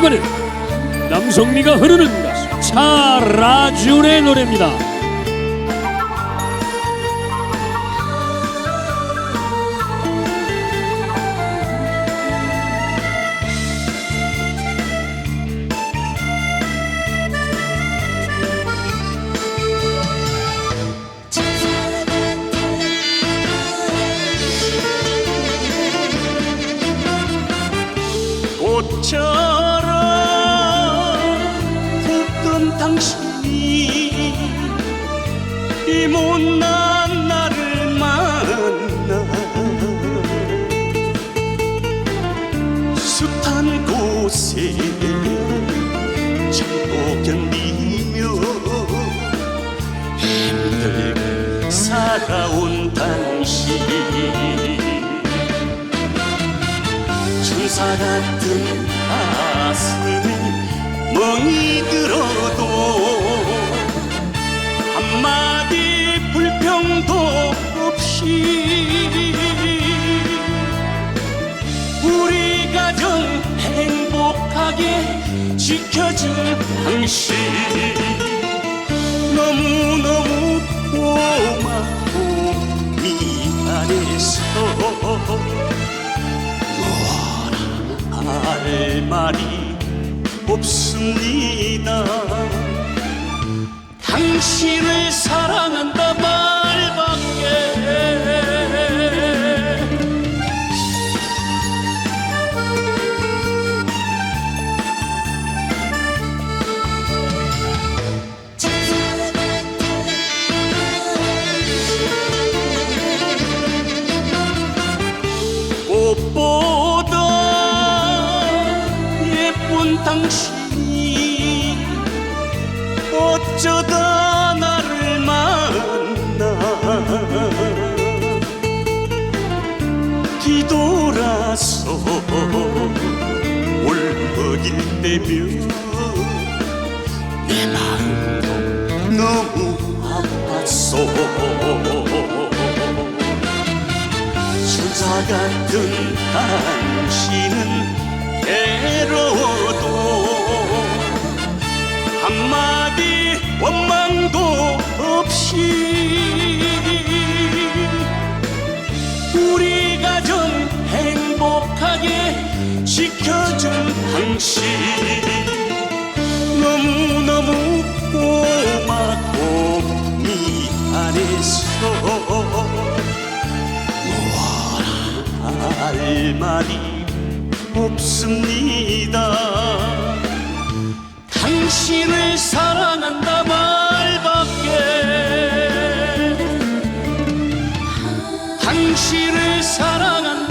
이번엔 남성미가 흐르는 가수 차라준의 노래입니다. 당신이 이 못난 나를 만나 숱한 곳에 참고 견디며 힘들게 살아온 당신 천사 같은 가슴에 멍이 들어 불평도 없이 우리 가정 행복하게 지켜준 당신 너무너무 고맙고 미안해서 할 말이 없습니다. 당신을 사랑 꽃보다 예쁜 당신이 어쩌다 나를 만나. 뒤돌아서 울먹일 때면 내 마음도 너무 아팠어 천사 같은 당신은 괴로워도 한마디 원망도 없이 우리 가정 행복하게 지켜준 당신 할 말이 없습니다. 당신을 사랑한다 말밖에 당신을 사랑한다